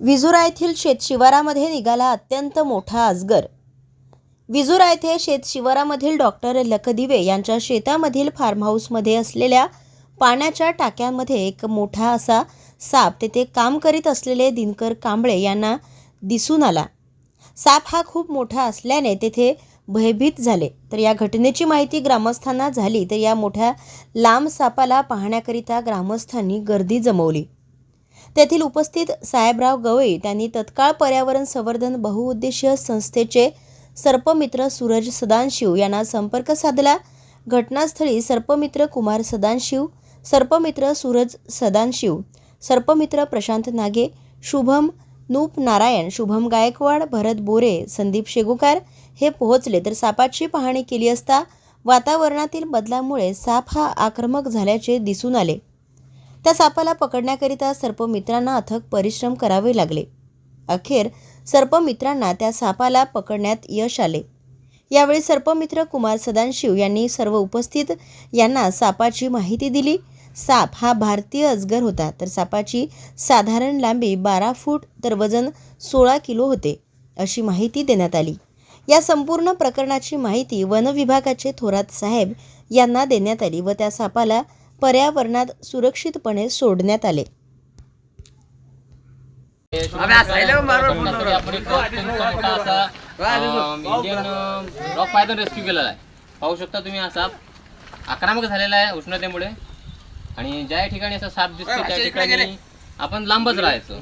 विजुरा येथील शेतशिवारामध्ये निघाला अत्यंत मोठा अजगर. विजुरा येथे शेतशिवारामधील डॉक्टर लखदिवे यांच्या शेतामधील फार्म हाऊसमध्ये असलेल्या पाण्याच्या टाक्यांमध्ये एक मोठा असा साप तेथे काम करीत असलेले दिनकर कांबळे यांना दिसून आला. साप हा खूप मोठा असल्याने तेथे भयभीत झाले. तर या घटनेची माहिती ग्रामस्थांना झाली तर या मोठ्या लांब सापाला पाहण्याकरिता ग्रामस्थांनी गर्दी जमवली. तेथील उपस्थित साहेबराव गवई त्यांनी तत्काळ पर्यावरण संवर्धन बहुउद्देशीय संस्थेचे सर्पमित्र सूरज सदानशिव यांना संपर्क साधला. घटनास्थळी सर्पमित्र कुमार सदानशिव सर्पमित्र सूरज सदानशिव सर्पमित्र प्रशांत नागे शुभम नूप नारायण शुभम गायकवाड भरत बोरे संदीप शेगुकार हे पोहोचले. तर सापाची पाहणी केली असता वातावरणातील बदलामुळे साप हा आक्रमक झाल्याचे दिसून आले. त्या सापाला पकडण्याकरिता सर्पमित्रांना अथक परिश्रम करावे लागले. अखेर सर्पमित्रांना त्या सापाला पकडण्यात यश आले. यावेळी सर्पमित्र कुमार सदानशिव यांनी सर्व उपस्थित यांना सापाची माहिती दिली. साप हा भारतीय अजगर होता तर सापाची साधारण लांबी बारा फूट तर वजन सोळा किलो होते अशी माहिती देण्यात आली. या संपूर्ण प्रकरणाची माहिती वनविभागाचे थोरात साहेब यांना देण्यात आली व त्या सापाला पर्यावरणात सुरक्षितपणे सोडण्यात आले. रॉक पायथन रेस्क्यू केलेला आहे पाहू शकता तुम्ही हा साप आक्रमक झालेला आहे उष्णतेमुळे आणि ज्या ठिकाणी असा साप दिसतो त्या ठिकाणी आपण लांबच राहायचो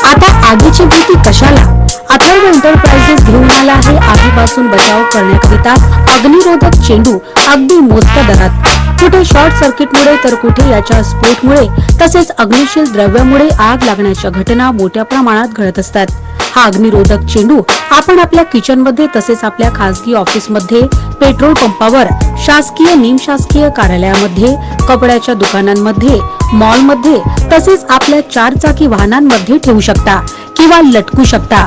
आता आगीची भीती कशाला? अथर्व एंटरप्राइजेस घेऊन आला आहे. आगीपासून बचाव करण्याकरिता अग्निरोधक चेंडू अगदी मोजक्या दरात. कुठे शॉर्ट सर्किटमुळे तर कुठे याच्या स्फोटमुळे तसेच अग्निशील द्रव्यामुळे आग लागण्याच्या घटना मोठ्या प्रमाणात घडत असतात. हा अग्निरोधक चेंडू आपण आपल्या किचनमध्ये तसेच आपल्या खासगी ऑफिसमध्ये पेट्रोल पंपावर शासकीय निमशासकीय कार्यालयामध्ये कपड्याच्या दुकानांमध्ये मॉलमध्ये तसेच आपल्या चारचाकी वाहनांमध्ये ठेवू शकता किंवा लटकू शकता.